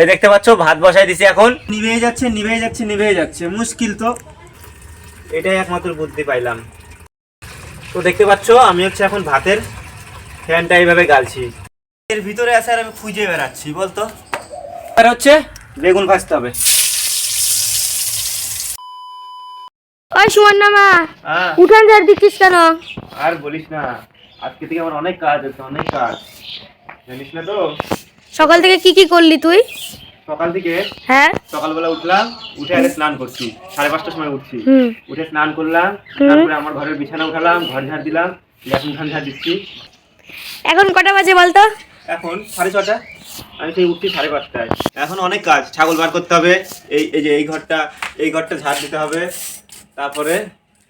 এই দেখতে পাচ্ছ ভাত বসাই দিছি এখন। নিভেই যাচ্ছে নিভেই যাচ্ছে নিভেই যাচ্ছে। মুশকিল তো। এটাই একমাত্র বুদ্ধি পাইলাম। তো দেখতে পাচ্ছ আমি হচ্ছে এখন ভাতের ফ্যানটা এইভাবে গালছি। এর ভিতরে আছে আর আমি খুঁজে বেড়াচ্ছি বলতো? আর হচ্ছে বেগুন ভাজতে হবে। ওই সুমন্না মা হ্যাঁ। উঠান ঝাড় দিচ্ছিস কেন? আর বলিস না আজকে থেকে আমার অনেক কাজ আছে অনেক কাজ। জানিস না তো? সকাল থেকে কি কি করলি তুই? সকাল থেকে হ্যাঁ? সকালবেলা উঠলাম উঠে আগে স্নান করছি। সাড়ে পাঁচটার সময় উঠছি। উঠে স্নান করলাম তারপরে আমার ঘরের বিছানা উঠালাম ঘর ঝাড় দিলাম এখন ঘর ঝাড় দিচ্ছি। এখন কটা বাজে বলতো? এখন সাড়ে ছটা। আমি সেই উঠছি সাড়ে পাঁচটায়। এখন অনেক কাজ ছাগল বার করতে হবে এই এই যে এই ঘরটা এই ঘরটা ঝাড় দিতে হবে। তারপরে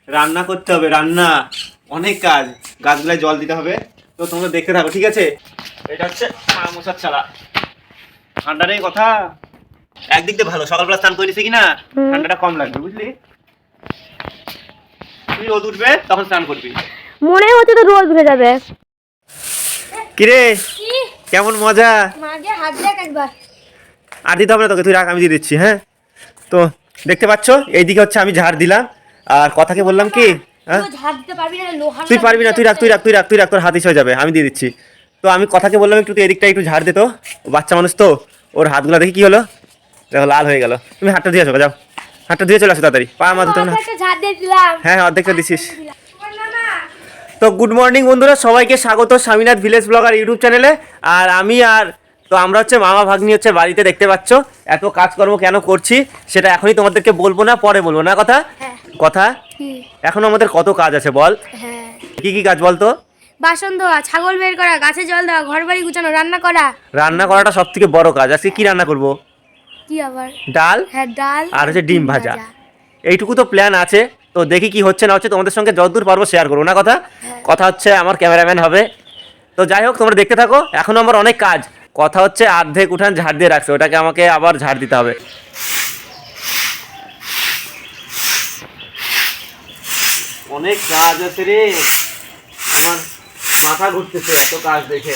রান্না করতে হবে রান্না। অনেক কাজ গাছগুলায় জল দিতে হবে। তো তোমরা দেখতে থাকো ঠিক আছে? এটা হচ্ছে মা মশার চালা ঠান্ডা নেই কথা? একদিক দিয়ে ভালো সকালবেলা স্নান করে দিছে কি না ঠান্ডাটা কম লাগবে বুঝলি? তুই রোদ উঠবে তখন স্নান করবি। মনে হচ্ছে তো রোজ উঠে যাবে। কিরে? কেমন মজা? হাত দেখ একবার। আর দিতে হবে না তোকে তুই রাখ আমি দিয়ে দিচ্ছি হ্যাঁ? তো দেখতে পাচ্ছ এইদিকে হচ্ছে আমি ঝাড় দিলাম। আর কথাকে বললাম কি? হ্যাঁ? দিতে তুই পারবি না তুই রাখ তুই রাখ তুই রাখ তুই রাখ তোর হাত হয়ে যাবে আমি দিয়ে দিচ্ছি। তো আমি কথাকে বললাম একটু তুই এদিকটা একটু ঝাড় দে তো। বাচ্চা মানুষ তো ওর হাতগুলো দেখি কি হলো? দেখো লাল হয়ে গেল। তুমি হাতটা দিয়ে আসো যাও। হাতটা দিয়ে চলে আসো তাড়াতাড়ি। পা তো না। হ্যাঁ হ্যাঁ অর্ধেকটা দিছিস। তো গুড মর্নিং বন্ধুরা সবাইকে স্বাগত স্বামীনাথ ভিলেজ ব্লগার ইউটিউব চ্যানেলে আর আমি আর তো আমরা হচ্ছে মামা ভাগ্নি হচ্ছে বাড়িতে দেখতে পাচ্ছ। এত কাজকর্ম কেন করছি সেটা এখনই তোমাদেরকে বলব না পরে বলব না কথা। কথা? এখন আমাদের কত কাজ আছে বল? হ্যাঁ। কি কি কাজ বল তো বাসন ধোয়া ছাগল বের করা গাছে জল দেওয়া ঘর বাড়ি গুছানো রান্না করা। রান্না করাটা সব থেকে বড় কাজ। আজকে কি রান্না করব? কি আবার? ডাল? হ্যাঁ ডাল আর হচ্ছে ডিম ভাজা। এইটুকু তো প্ল্যান আছে। তো দেখি কি হচ্ছে না হচ্ছে তোমাদের সঙ্গে যতদূর পারব শেয়ার করব। না কথা? কথা হচ্ছে আমার ক্যামেরাম্যান হবে। তো যাই হোক তোমরা দেখতে থাকো। এখন আমার অনেক কাজ। কথা হচ্ছে অর্ধেক উঠান ঝাড় দিয়ে রাখছে। ওটাকে আমাকে আবার ঝাড় দিতে হবে। অনেক কাজ আছে রে। আমার মাথা ঘুরতেছে এত কাজ দেখে।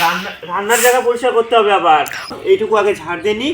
রান্না রান্নার জায়গা পরিষ্কার করতে হবে আবার। এইটুকু আগে ঝাড় দিয়ে নি।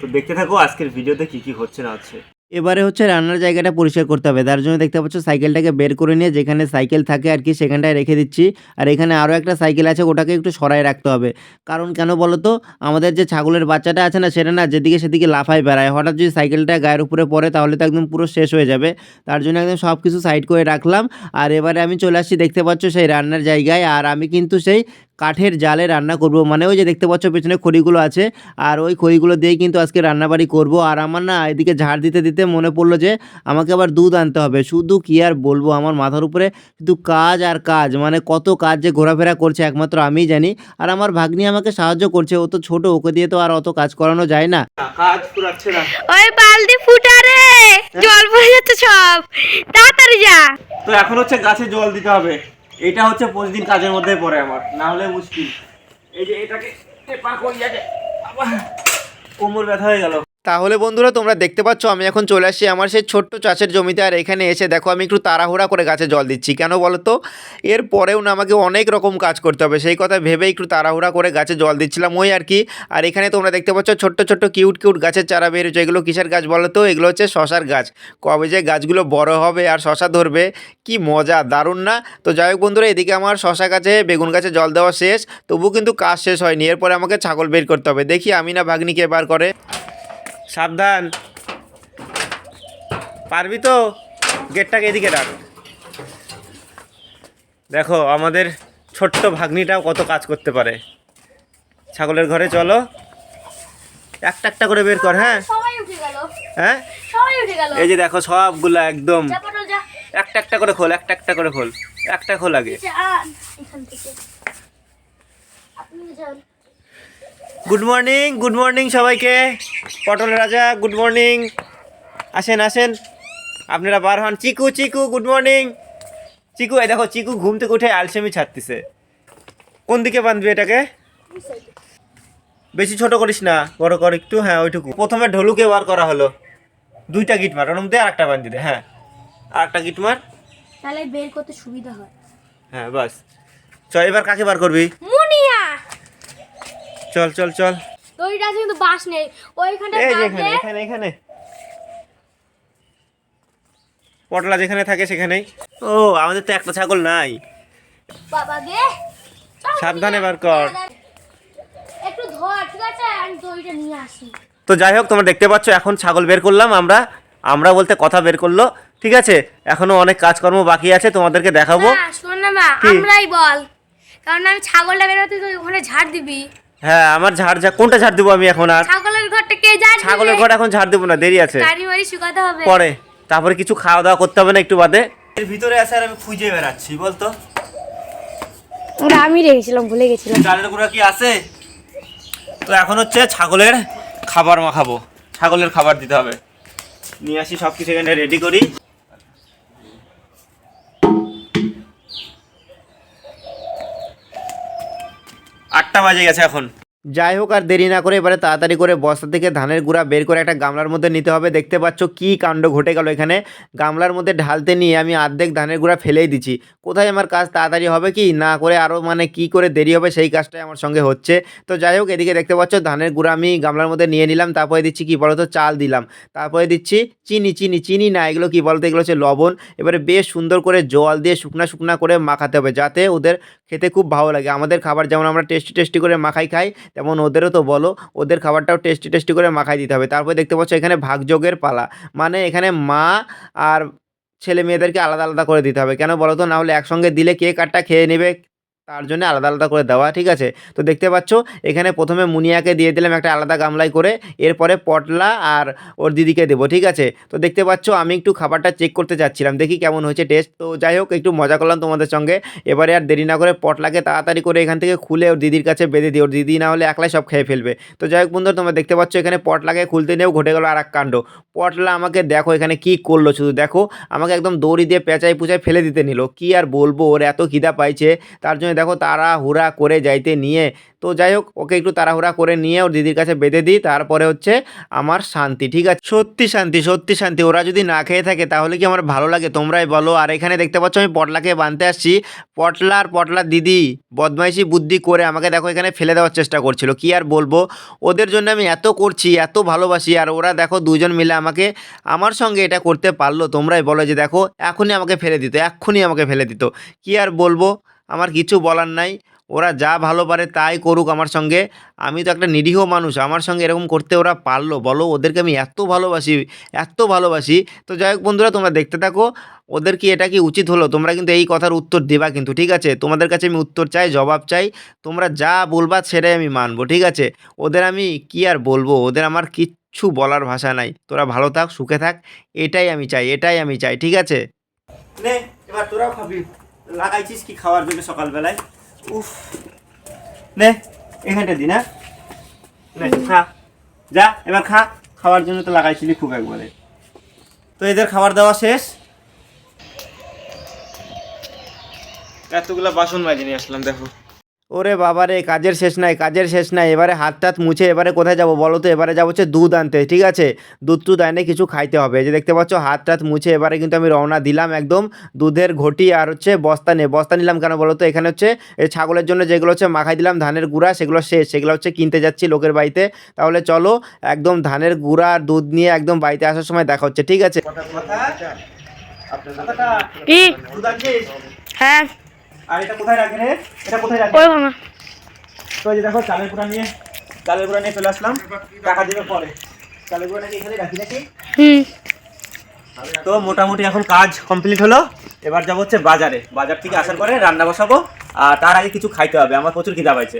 তো দেখতে থাকো আজকের ভিডিওতে কি কি হচ্ছে না হচ্ছে। এবারে হচ্ছে রান্নার জায়গাটা পরিষ্কার করতে হবে। তার জন্য দেখতে পাচ্ছ সাইকেলটাকে বের করে নিয়ে যেখানে সাইকেল থাকে আর কি সেখানটায় রেখে দিচ্ছি। আর এখানে আরও একটা সাইকেল আছে, ওটাকে একটু সরাই রাখতে হবে। কারণ কেন বলো তো? আমাদের যে ছাগলের বাচ্চাটা আছে না, সেটা না যেদিকে সেদিকে লাফায় বেড়ায়। হঠাৎ যদি সাইকেলটা গায়ের উপরে পড়ে, তাহলে তো একদম পুরো শেষ হয়ে যাবে। তার জন্য একদম সব কিছু সাইড করে রাখলাম। আর এবারে আমি চলে আসছি, দেখতে পাচ্ছ সেই রান্নার জায়গায়। আর আমি কিন্তু সেই কাঠের জালে রান্না করব। মানে ওই যে দেখতে পাচ্ছ পেছনে খড়িগুলো আছে আর ওই খড়িগুলো দিয়েই কিন্তু আজকে রান্নাবাড়ি করব। আর আমার না এদিকে ঝাড় দিতে দিতে মনে পড়ল যে আমাকে আবার দুধ আনতে হবে। শুধু কি আর বলব আমার মাথার উপরে শুধু কাজ আর কাজ মানে কত কাজ যে ঘোরাফেরা করছে একমাত্র আমিই জানি। আর আমার ভাগ্নি আমাকে সাহায্য করছে ও তো ছোট ওকে দিয়ে তো আর অত কাজ করানো যায় না। কাজ পুরাচ্ছে না। ওই বালতি ফুটা রে জল পড়ে যাচ্ছে সব। তাড়াতাড়ি যা। তো এখন হচ্ছে গাছে জল দিতে হবে। এটা হচ্ছে প্রতিদিন কাজের মধ্যে পড়ে আমার, না হলে মুশকিল। এই যে এটাকে পা করি আবার কোমর ব্যথা হয়ে গেল। তাহলে বন্ধুরা তোমরা দেখতে পাচ্ছ, আমি এখন চলে আসি আমার সেই ছোট্ট চাষের জমিতে, আর এখানে এসে দেখো আমি একটু তাড়াহুড়া করে গাছে জল দিচ্ছি। কেন বলো তো? এর পরেও না আমাকে অনেক রকম কাজ করতে হবে, সেই কথা ভেবে একটু তাড়াহুড়া করে গাছে জল দিচ্ছিলাম ওই আর কি। আর এখানে তোমরা দেখতে পাচ্ছ, ছোট্ট ছোট্ট কিউট কিউট গাছের চারা বেরোচ্ছে এগুলো কিসের গাছ বলো তো? এগুলো হচ্ছে শশার গাছ। কবে যে গাছগুলো বড় হবে আর শশা ধরবে, কি মজা, দারুণ না? তো যাই হোক বন্ধুরা, এদিকে আমার শশা গাছে, বেগুন গাছে জল দেওয়া শেষ তবু কিন্তু কাজ শেষ হয়নি, এরপরে আমাকে ছাগল বের করতে হবে। দেখি আমি না ভাগ্নিকে বার করে। সাবধান। পারবি তো? গেটটাকে এদিকে রাখ দেখো আমাদের ছোট্ট ভাগ্নিটাও কত কাজ করতে পারে। ছাগলের ঘরে চলো। একটা একটা করে বের কর হ্যাঁ? হ্যাঁ? এই যে দেখো সবগুলো একদম। একটা একটা করে খোল একটা একটা করে খোল। একটা খোল আগে যান এখান থেকে আপনি যান গুড মর্নিং গুড মর্নিং সবাইকে। পটল রাজা গুড মর্নিং আসেন আসেন। আপনারা বার হন। চিকু চিকু গুড মর্নিং চিকু এই দেখো চিকু ঘুম থেকে উঠে আলসেমি ছাড়তেছে। কোন দিকে বাঁধবি এটাকে? বেশি ছোট করিস না বড় কর একটু হ্যাঁ ওইটুকু। প্রথমে ঢোলুকে বার করা হলো। দুইটা গিট মার ওর মধ্যে আর একটা বান্ধি দে হ্যাঁ। আর একটা গিট মার। তাহলে বের করতে সুবিধা হয়। হ্যাঁ বাস। চ এবার কাকে বার করবি? চল চল চল। তো ওইটা আছে কিন্তু বাস নেই। ওইখানটা এই এখানে এখানে এখানে। পটলা যেখানে থাকে সেখানেই। ও আমাদের তো একটা ছাগল নাই। বাবা গে। সাবধানে বার কর। একটু ধর ঠিক আছে? আমি দইটা নিয়ে আসি। তো যাই হোক তোমরা দেখতে পাচ্ছ এখন ছাগল বের করলাম আমরা। আমরা বলতে কথা বের করল। ঠিক আছে? এখনও অনেক কাজকর্ম বাকি আছে তোমাদেরকে দেখাবো। শোন না মা আমরাই বল। কারণ আমি ছাগলটা বেরোতে তুই ওখানে ঝাড় দিবি। হ্যাঁ আমার ঝাড় ঝাড় কোনটা ঝাড় দেবো আমি এখন আর? ছাগলের ঘরটা কে ঝাড় ছাগলের ঘর এখন ঝাড় দেবো না দেরি আছে। গাড়ি শুকাতে হবে। পরে। তারপরে কিছু খাওয়া দাওয়া করতে হবে না একটু বাদে। এর ভিতরে আছে আর আমি খুঁজে বেড়াচ্ছি বলতো? ওটা আমি রেখেছিলাম ভুলে গেছিলাম। চালের গুঁড়া কি আছে? তো এখন হচ্ছে ছাগলের খাবার মাখাবো। ছাগলের খাবার দিতে হবে। নিয়ে আসি সব কিছু এখানে রেডি করি। আটটা বাজে গেছে এখন যাই হোক, আর দেরি না করে এবারে তাড়াতাড়ি করে বস্তা থেকে ধানের গুঁড়া বের করে একটা গামলার মধ্যে নিতে হবে। দেখতে পাচ্ছ কি কাণ্ড ঘটে গেল এখানে। গামলার মধ্যে ঢালতে নিয়ে আমি অর্ধেক ধানের গুঁড়া ফেলেই দিচ্ছি। কোথায় আমার কাজ, তাড়াতাড়ি হবে কি? না করে আরও মানে কি করে দেরি হবে, সেই কাজটাই আমার সঙ্গে হচ্ছে। তো যাই হোক, এদিকে দেখতে পাচ্ছ ধানের গুঁড়া আমি গামলার মধ্যে নিয়ে নিলাম। তারপরে দিচ্ছি কি বলতো? চাল দিলাম। তারপরে দিচ্ছি চিনি চিনি চিনি না, এগুলো কি বলতো? এগুলো হচ্ছে লবণ। এবারে বেশ সুন্দর করে জল দিয়ে শুকনা শুকনা করে মাখাতে হবে, যাতে ওদের খেতে খুব ভালো লাগে। আমাদের খাবার যেমন আমরা টেস্টি টেস্টি করে মাখাই, খাই তেমন ওদেরও তো বলো, ওদের খাবারটাও টেস্টি টেস্টি করে মাখাই দিতে হবে। তারপরে দেখতে পাচ্ছ এখানে ভাগযোগের পালা। মানে এখানে মা আর ছেলে মেয়েদেরকে আলাদা আলাদা করে দিতে হবে। কেন বলো তো? না হলে একসঙ্গে দিলে কে কারটা খেয়ে নেবে? তার জন্য আলাদা আলাদা করে দেওয়া, ঠিক আছে? তো দেখতে পাচ্ছ, এখানে প্রথমে মুনিয়াকে দিয়ে দিলাম একটা আলাদা গামলায় করে, এরপরে পটলা আর ওর দিদিকে দেবো, ঠিক আছে? তো দেখতে পাচ্ছ, আমি একটু খাবারটা চেক করতে চাচ্ছিলাম দেখি কেমন হয়েছে টেস্ট তো যাই হোক, একটু মজা করলাম তোমাদের সঙ্গে। এবারে আর দেরি না করে পটলাকে তাড়াতাড়ি করে এখান থেকে খুলে ওর দিদির কাছে বেঁধে দিই, ওর দিদি না হলে একলাই সব খেয়ে ফেলবে। তো যাই হোক বন্ধুরা, তোমরা দেখতে পাচ্ছ, এখানে পটলাকে খুলতে নিয়েও ঘটে গেলো আর এক কাণ্ড। পটলা আমাকে দেখো এখানে কি করল, শুধু দেখো, আমাকে একদম দড়ি দিয়ে পেঁচাই পুচাই ফেলে দিতে নিল। কি আর বলব, ওর এত খিদা পাইছে, তার জন্য দেখো তারা হুড়া করে যাইতে নিয়ে। তো যাই হোক, ওকে একটু তাড়াহুড়া করে নিয়ে ওর দিদির কাছে বেঁধে দিই, তারপরে হচ্ছে আমার শান্তি, ঠিক আছে? সত্যি শান্তি সত্যি শান্তি, ওরা যদি না খেয়ে থাকে তাহলে কি আমার ভালো লাগে? তোমরাই বলো। আর এখানে দেখতে পাচ্ছ আমি পটলাকে বাঁধতে আসছি। পটলার পটলার দিদি, বদমাইশি বুদ্ধি করে আমাকে দেখো এখানে ফেলে দেওয়ার চেষ্টা করছিল। কি আর বলব? ওদের জন্য আমি এত করছি, এত ভালোবাসি, আর ওরা দেখো দুজন মিলে আমাকে, আমার সঙ্গে এটা করতে পারল। তোমরাই বলো যে দেখো, এখনই আমাকে ফেলে দিত এক্ষুনি আমাকে ফেলে দিত। কি আর বলব? আমার কিছু বলার নাই। ওরা যা ভালো পারে তাই করুক আমার সঙ্গে। আমি তো একটা নিরীহ মানুষ, আমার সঙ্গে এরকম করতে ওরা পারল। বলো, ওদেরকে আমি এত ভালোবাসি এত ভালোবাসি। তো যাই হোক বন্ধুরা, তোমরা দেখতে থাকো। ওদের কি এটা কি উচিত হলো? তোমরা কিন্তু এই কথার উত্তর দেবা কিন্তু, ঠিক আছে? তোমাদের কাছে আমি উত্তর চাই, জবাব চাই। তোমরা যা বলবা সেটাই আমি মানবো, ঠিক আছে? ওদের আমি কি আর বলব? ওদের আমার কিচ্ছু বলার ভাষা নাই। তোরা ভালো থাক, সুখে থাক। এটাই আমি চাই, এটাই আমি চাই, ঠিক আছে? এবার খাবি। লাগাইছিস কি খাওয়ার জন্য সকালবেলায়? উফ। নে, এখানটা দি, না? খা। যা, এবার খা। খাওয়ার জন্য তো লাগাইছিলি খুব একবারে। তো এদের খাবার দেওয়া শেষ। এতগুলা বাসন মাজি নিয়ে আসলাম, দেখো। ওরে বাবারে কাজের শেষ নাই কাজের শেষ নাই। এবারে হাত টাত মুছে এবারে কোথায় যাব বলো তো? এবারে যাব হচ্ছে দুধ আনতে ঠিক আছে? দুধ টুধ আনে কিছু খাইতে হবে। যে দেখতে পাচ্ছ হাত টাত মুছে এবারে কিন্তু আমি রওনা দিলাম একদম দুধের ঘটি আর হচ্ছে বস্তা নিয়ে। বস্তা নিলাম কেন বলো তো? এখানে হচ্ছে এই ছাগলের জন্য যেগুলো হচ্ছে মাখাই দিলাম ধানের গুঁড়া সেগুলো শেষ। সেগুলো হচ্ছে কিনতে যাচ্ছি লোকের বাড়িতে। তাহলে চলো একদম ধানের গুঁড়া আর দুধ নিয়ে একদম বাড়িতে আসার সময় দেখা হচ্ছে ঠিক আছে? কথা? কথা কথাটা কি হ্যাঁ। আর এটা কোথায় রাখবি রে এটা কোথায় রাখবি ওই ভাঙা তো এই দেখো চালের গুঁড়া নিয়ে চালের গুঁড়া নিয়ে চলে আসলাম। টাকা দিবে পরে। চালের গুঁড়া নাকি এখানে রাখি নাকি? হুম। তো মোটামুটি এখন কাজ কমপ্লিট হলো। এবার যাব হচ্ছে বাজারে। বাজার থেকে আসার পরে রান্না বসাবো। আর তার আগে কিছু খাইতে হবে। আমার প্রচুর খিদা পাইছে।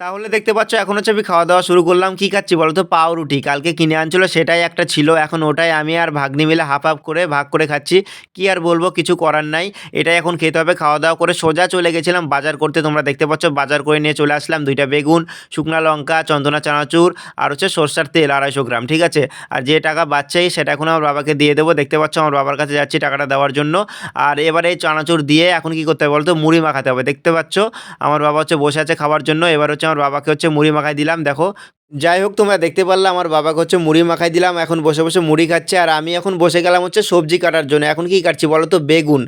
তাহলে দেখতে পাচ্ছ, এখন হচ্ছে আমি খাওয়া দাওয়া শুরু করলাম। কি খাচ্ছি বলো তো? পাউরুটি। কালকে কিনে আনছিল, সেটাই একটা ছিল। এখন ওটাই আমি আর ভাগ্নি মিলে হাফ হাফ করে ভাগ করে খাচ্ছি। কি আর বলব, কিছু করার নাই। এটাই এখন খেতে হবে। খাওয়া দাওয়া করে সোজা চলে গেছিলাম বাজার করতে। তোমরা দেখতে পাচ্ছ, বাজার করে নিয়ে চলে আসলাম দুইটা বেগুন, শুকনা লঙ্কা, চন্দনা চানাচুর আর হচ্ছে সর্ষার তেল, আড়াইশো গ্রাম, ঠিক আছে? আর যে টাকা বাচ্চাই সেটা এখন আমার বাবাকে দিয়ে দেবো। দেখতে পাচ্ছ, আমার বাবার কাছে যাচ্ছি টাকাটা দেওয়ার জন্য। আর এবারে এই চানাচুর দিয়ে এখন কি করতে হবে বলতো মুড়ি মাখাতে হবে। দেখতে পাচ্ছ, আমার বাবা হচ্ছে বসে আছে খাওয়ার জন্য। এবার হচ্ছে আমার বাবাকে হচ্ছে মুড়ি মাখাই দিলাম দেখো। যাই হোক তোমরা দেখতে পারলে আমার বাবাকে হচ্ছে মুড়ি মাখাই দিলাম। এখন বসে বসে মুড়ি খাচ্ছে আর আমি এখন বসে গেলাম হচ্ছে সবজি কাটার জন্য। এখন কি কাটছি বলো তো? বেগুন।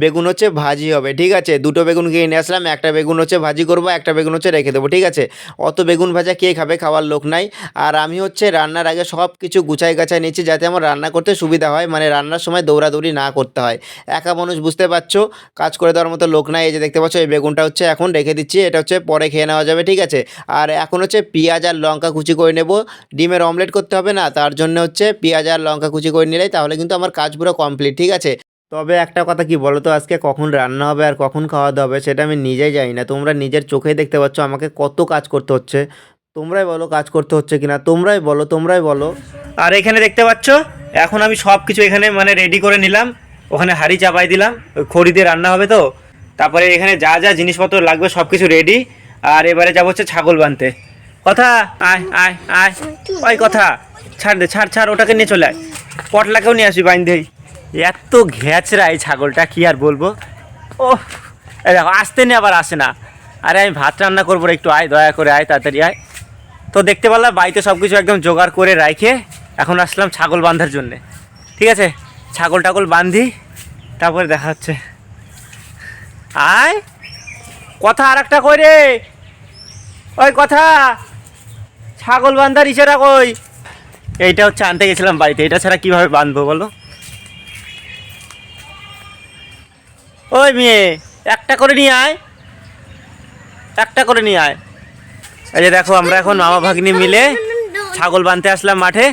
বেগুন হচ্ছে ভাজি হবে, ঠিক আছে? দুটো বেগুন কিনে নিয়ে আসলাম, একটা বেগুন হচ্ছে ভাজি করব, একটা বেগুন হচ্ছে রেখে দেবো, ঠিক আছে? অত বেগুন ভাজা কে খাবে খাওয়ার লোক নাই। আর আমি হচ্ছে রান্নার আগে সব কিছু গুছাই গাছাই নিচ্ছি যাতে আমার রান্না করতে সুবিধা হয় মানে রান্নার সময় দৌড়াদৌড়ি না করতে হয়। একা মানুষ বুঝতে পারছ? কাজ করে দেওয়ার মতো লোক নাই, এই যে দেখতে পাচ্ছ, এই বেগুনটা হচ্ছে এখন রেখে দিচ্ছি, এটা হচ্ছে পরে খেয়ে নেওয়া যাবে, ঠিক আছে? আর এখন হচ্ছে পেঁয়াজ আর লঙ্কা কুচি করে নেব। ডিমের অমলেট করতে হবে না, তার জন্য হচ্ছে পেঁয়াজ আর লঙ্কা কুচি করে নিলেই তাহলে কিন্তু আমার কাজ পুরো কমপ্লিট ঠিক আছে? তবে একটা কথা কি বলো তো আজকে কখন রান্না হবে আর কখন খাওয়া দাওয়া হবে সেটা আমি নিজেই জানি না। তোমরা নিজের চোখেই দেখতে পাচ্ছ আমাকে কত কাজ করতে হচ্ছে। তোমরাই বলো কাজ করতে হচ্ছে কিনা, তোমরাই বলো তোমরাই বলো। আর এখানে দেখতে পাচ্ছ, এখন আমি সব কিছু এখানে মানে রেডি করে নিলাম। ওখানে হাঁড়ি চাপাই দিলাম খড়ি দিয়ে রান্না হবে তো। তারপরে এখানে যা যা জিনিসপত্র লাগবে সব কিছু রেডি আর এবারে যাব হচ্ছে ছাগল বানতে। কথা? আয় আয় আয়। ওই কথা। ছাড় দে, ছাড় ছাড়, ওটাকে নিয়ে চলে আয়। পটলাকেও নিয়ে আসবি বাইন্দেই এত ঘ্যাচরা এই ছাগলটা, কি আর বলব? ও দেখো, আসতে নিয়ে আবার আসে না। আরে, আমি ভাত রান্না করব একটু আয়, দয়া করে আয়, তাড়াতাড়ি আয়। তো দেখতে পারলাম বাড়িতে সব কিছু একদম জোগাড় করে রাখে এখন আসলাম ছাগল বাঁধার জন্যে। ঠিক আছে? ছাগল টাগল বান্ধি, তারপরে দেখা হচ্ছে। আয়। কথা আর একটা কই রে? ওই কথা। ছাগল বান্ধার ইশারা কই? এইটা হচ্ছে আনতে গেছিলাম বাড়িতে এটা ছাড়া কীভাবে বাঁধবো বলো? ওই মেয়ে একটা করে নিয়ে আয়। একটা করে নিয়ে আয়। এই যে দেখো আমরা এখন মামা ভাগ্নি মিলে ছাগল বাঁধতে আসলাম মাঠে।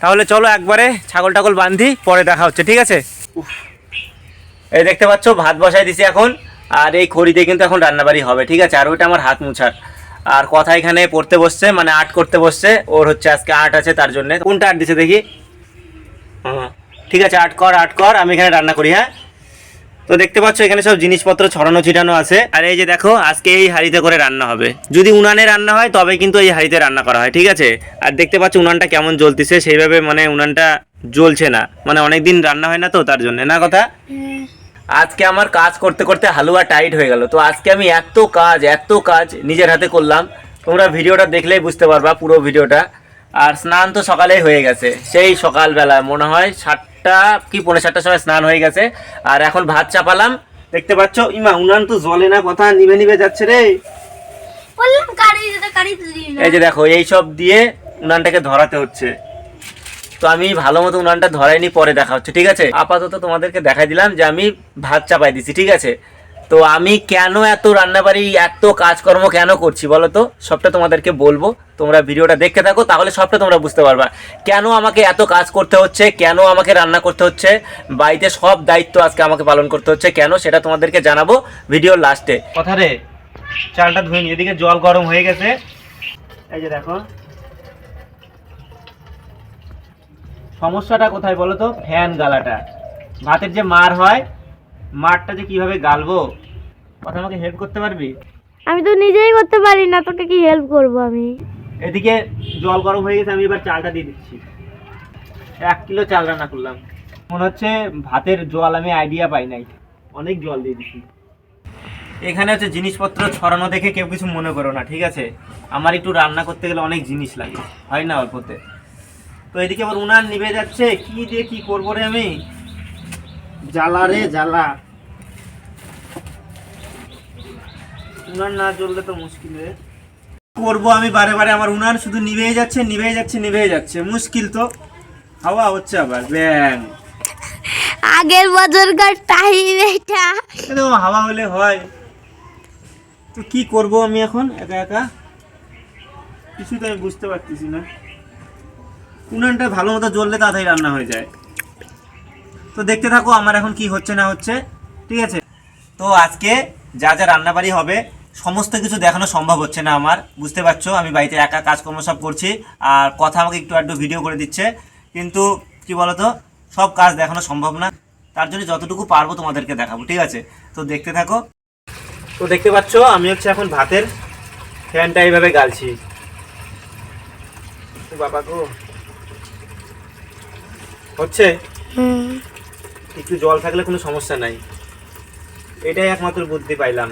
তাহলে চলো একবারে ছাগল টাগল বাঁধি পরে দেখা হচ্ছে ঠিক আছে? এই দেখতে পাচ্ছ ভাত বসাই দিছি এখন। আর এই খড়িতে কিন্তু এখন রান্নাবাড়ি হবে ঠিক আছে? আর ওইটা আমার হাত মুছার। আর কথা এখানে পড়তে বসছে মানে আর্ট করতে বসছে। ওর হচ্ছে আজকে আর্ট আছে, তার জন্য। কোনটা আর্ট দিছে দেখি? হ্যাঁ ঠিক আছে, আর্ট কর আর্ট কর, আমি এখানে রান্না করি হ্যাঁ? তো দেখতে পাচ্ছ, এখানে সব জিনিসপত্র ছড়ানো, ছিটানো আছে। আর এই যে দেখো, আজকে এই হাঁড়িতে করে রান্না হবে। যদি উনানে রান্না হয়, তবে কিন্তু এই হাঁড়িতে রান্না করা হয়, ঠিক আছে? আর দেখতে পাচ্ছ, উনানটা কেমন জ্বলতেছে, সেইভাবে মানে উনানটা জ্বলছে না। মানে অনেক দিন রান্না হয় না তো, তার জন্য, না কথা? আজকে আমার কাজ করতে করতে হালুয়া টাইট হয়ে গেল। তো আজকে আমি এত কাজ এত কাজ নিজের হাতে করলাম। তোমরা ভিডিওটা দেখলেই বুঝতে পারবা পুরো ভিডিওটা। আর স্নান তো সকালেই হয়ে গেছে। সেই সকালবেলা মনে হয় সাতটা কি পৌনে সাতটার সময় স্নান হয়ে গেছে। আর এখন ভাত চাপালাম। দেখতে পাচ্ছ ইমা উনান তো জলে না কথা নিভে নিভে যাচ্ছে রে। এই যে দেখো এই সব দিয়ে উনানটাকে ধরাতে হচ্ছে। তো আমি ভালো মতো উনানটা ধরাইনি, পরে দেখা হচ্ছে, ঠিক আছে? আপাতত তোমাদেরকে দেখাই দিলাম যে আমি ভাত চাপাই দিছি, ঠিক আছে? তো আমি কেন এত রান্নাবাড়ি, এত কাজকর্ম কেন করছি বলো তো? সবটা তোমাদেরকে বলব। তোমরা ভিডিওটা দেখতে থাকো, তাহলে সবটা তোমরা বুঝতে পারবা। কেন আমাকে এত কাজ করতে হচ্ছে? কেন আমাকে রান্না করতে হচ্ছে? বাড়িতে সব দায়িত্ব আজকে আমাকে পালন করতে হচ্ছে। কেন? সেটা তোমাদেরকে জানাব ভিডিওর লাস্টে। কথা রে চালটা ধুয়ে এদিকে জল গরম হয়ে গেছে। এই যে দেখো সমস্যাটা কোথায় বলো তো? ফ্যান গালাটা। ভাতের যে মার হয় মারটা যে কীভাবে গালবো? কথা আমাকে হেল্প করতে পারবি? আমি তো নিজেই করতে পারি না তোকে কি হেল্প করব আমি? এদিকে জল গরম হয়ে গেছে আমি এবার চালটা দিয়ে দিচ্ছি। এক কিলো চাল রান্না করলাম। মনে হচ্ছে ভাতের জল আমি আইডিয়া পাই নাই। অনেক জল দিয়ে দিচ্ছি। এখানে হচ্ছে জিনিসপত্র ছড়ানো দেখে কেউ কিছু মনে করো না ঠিক আছে? আমার একটু রান্না করতে গেলে অনেক জিনিস লাগে হয় না অল্পতে? তো এদিকে আবার উনান নিভে যাচ্ছে। কি দিয়ে কি করব রে আমি? জ্বালা রে জ্বালা। উনান না জ্বললে তো মুশকিল রে। করব আমি বারে বারে আমার উনান শুধু নিভেই যাচ্ছে নিভেই যাচ্ছে নিভেই যাচ্ছে। মুশকিল তো। হাওয়া হচ্ছে আবার ব্যাং। আগের বছরকার টাইম এটা? হাওয়া হলে হয়। তো কি করব আমি এখন একা একা? কিছু তো আমি বুঝতে পারতেছি না। উনানটা ভালো মতো জ্বললে তাড়াতাড়ি রান্না হয়ে যায়। তো দেখতে থাকো আমার এখন কি হচ্ছে না হচ্ছে, ঠিক আছে? তো আজকে যা যা রান্নাবাড়ি হবে, সমস্ত কিছু দেখানো সম্ভব হচ্ছে না আমার, বুঝতে পারছ? আমি বাড়িতে একা কাজকর্ম সব করছি, আর কথা আমাকে একটু একটু ভিডিও করে দিচ্ছে। কিন্তু কি বলতো, সব কাজ দেখানো সম্ভব না, তার জন্য যতটুকু পারব তোমাদেরকে দেখাবো, ঠিক আছে? তো দেখতে থাকো। তো দেখতে পাচ্ছ, আমি হচ্ছে এখন ভাতের ফ্যানটা এইভাবে গালছি। বাবা গো। হচ্ছে? একটু জল থাকলে কোনো সমস্যা নাই। এটাই একমাত্র বুদ্ধি পাইলাম।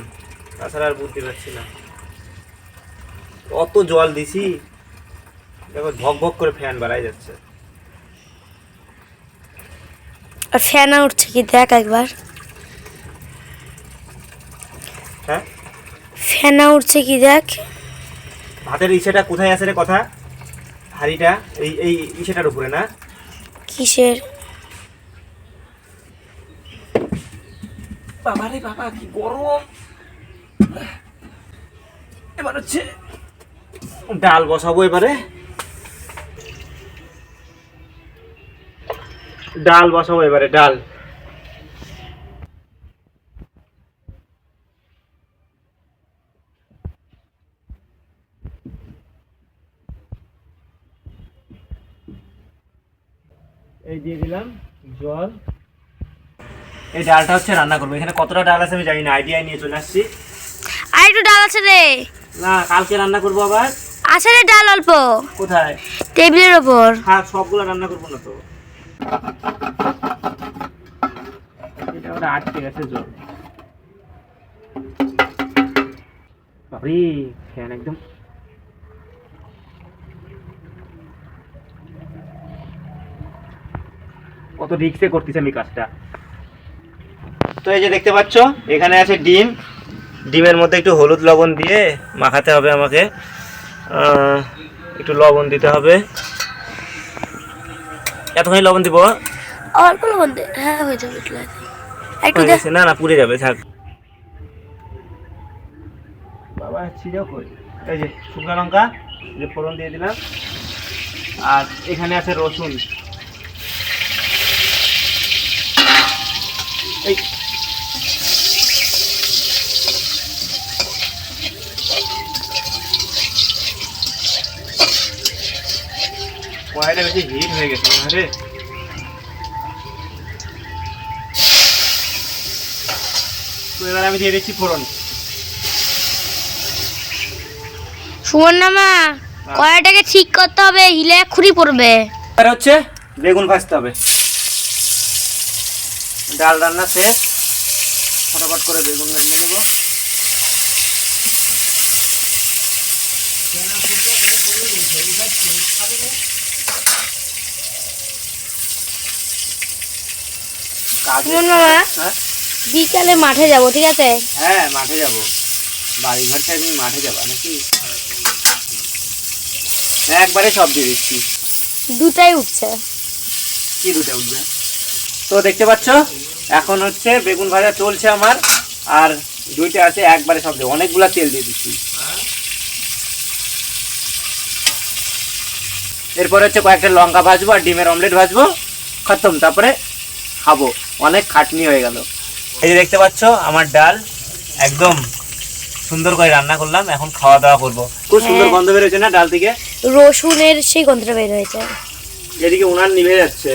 তাছাড়া আর বুদ্ধি পাচ্ছি না। অত জল দিছি দেখো ভক ভক করে ফ্যান বাড়াই যাচ্ছে। আর ফ্যানা উঠছে কি? দেখ একবার। হ্যাঁ? ফ্যানা উঠছে কি? দেখ। ভাতের ইসেটা কোথায় আছে রে কথা? হাড়িটা এই এই ইসেটার উপরে না? কিসের? বাবা রে বাবা, কি গরম। এবার হচ্ছে ডাল বসাবো এবারে। ডাল বসাবো এবারে, ডাল। এই দিয়ে দিলাম জল। এই ডালটা হচ্ছে রান্না করব। এখানে কতটা ডাল আছে আমি জানি না আইডিয়া নিয়ে চলে আসছি। আর একটু ডাল আছে রে। না কালকে রান্না করব আবার। আছে রে ডাল অল্প। কোথায়? টেবিলের ওপর। হ্যাঁ সবগুলো রান্না করব না তো। এটা ওটা আটকে গেছে জল। বাবরি ফ্যান একদম কত রিক্সে করতেছি আমি কাজটা। তো এই যে দেখতে পাচ্ছ এখানে আছে ডিম। ডিমের মধ্যে একটু হলুদ লবণ দিয়ে মাখাতে হবে আমাকে। একটু লবণ দিতে হবে। এতখানি লবণ দিব? অল্প লবণ দে হ্যাঁ হয়ে যাবে একটু। না না পুড়ে যাবে থাক। বাবা ছিঁড়েও কই এই যে শুকনো লঙ্কা এই যে ফোড়ন দিয়ে দিলাম। আর এখানে আছে রসুন। এই। কড়াইটা বেশি হিট হয়ে গেছে তো এবার আমি দিয়ে দিচ্ছি ফোড়ন। সুবর্ণা কড়াইটাকে ঠিক করতে হবে হিলে খুঁড়ি পড়বে। এবার হচ্ছে বেগুন ভাজতে হবে। ডাল রান্না শেষ। ফটাফট করে বেগুন ভেজে নেব। হ্যাঁ? বিকালে মাঠে যাব ঠিক আছে? হ্যাঁ মাঠে যাব। বাড়ি ঘর তুমি মাঠে যাবা নাকি? হ্যাঁ একবারে সব দিয়ে দিচ্ছি। দুটাই উঠছে। কি দুটো উঠবে? তো দেখতে পাচ্ছ এখন হচ্ছে বেগুন ভাজা চলছে আমার আর দুইটা আছে একবারে সব দেবো অনেকগুলা তেল দিয়ে দিচ্ছি। এরপর হচ্ছে কয়েকটা লঙ্কা ভাজবো আর ডিমের অমলেট ভাজবো খতম তারপরে খাব। অনেক খাটনি হয়ে গেল। এই যে দেখতে পাচ্ছ আমার ডাল একদম সুন্দর করে রান্না করলাম এখন খাওয়া দাওয়া করব। খুব সুন্দর হ্যাঁ। গন্ধ বেরোচ্ছে না ডাল থেকে? রসুনের সেই গন্ধটা বের হয়েছে। এদিকে উনান নিভে যাচ্ছে।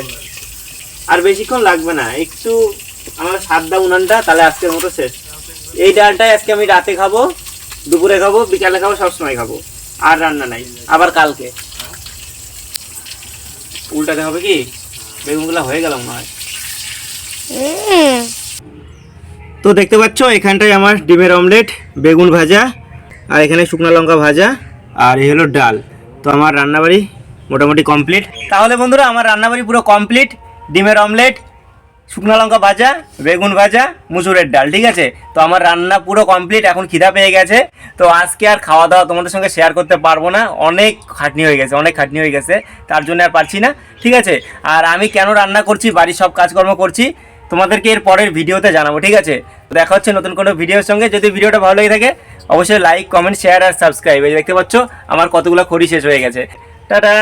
আর বেশিক্ষণ লাগবে না, একটু আমার সাদা উনানটা, তাহলে আজকের মতো শেষ। এই ডালটাই আজকে আমি রাতে খাব, দুপুরে খাব, বিকালে খাব, সবসময় খাব। আর রান্না নাই, আবার কালকে। উল্টাতে হবে কি? বেগুনগুলো হয়ে গেল মনে হয়। তো দেখতে পাচ্ছ, এখানটায় আমার ডিমের অমলেট, বেগুন ভাজা, আর এখানে শুকনো লঙ্কা ভাজা, আর এই হলো ডাল। তো আমার রান্নাবাড়ি মোটামুটি কমপ্লিট। তাহলে বন্ধুরা, আমার রান্নাবাড়ি পুরো কমপ্লিট। ডিমের অমলেট, শুকনো লঙ্কা ভাজা, বেগুন ভাজা, মুসুরের ডাল, ঠিক আছে? তো আমার রান্না পুরো কমপ্লিট এখন খিদা পেয়ে গেছে। তো আজকে আর খাওয়া দাওয়া তোমাদের সঙ্গে শেয়ার করতে পারব না। অনেক খাটনি হয়ে গেছে, অনেক খাটনি হয়ে গেছে, তার জন্য আর পারছি না, ঠিক আছে? আর আমি কেন রান্না করছি, বাড়ির সব কাজকর্ম করছি, তোমাদেরকে এর পরের ভিডিওতে জানাব, ঠিক আছে? দেখা হচ্ছে নতুন কোনো ভিডিওর সঙ্গে। যদি ভিডিওটা ভালো লেগে থাকে, অবশ্যই লাইক কমেন্ট শেয়ার আর সাবস্ক্রাইব এই দেখতে পাচ্ছ, আমার কতগুলো খড়ি শেষ হয়ে গেছে। টাটা!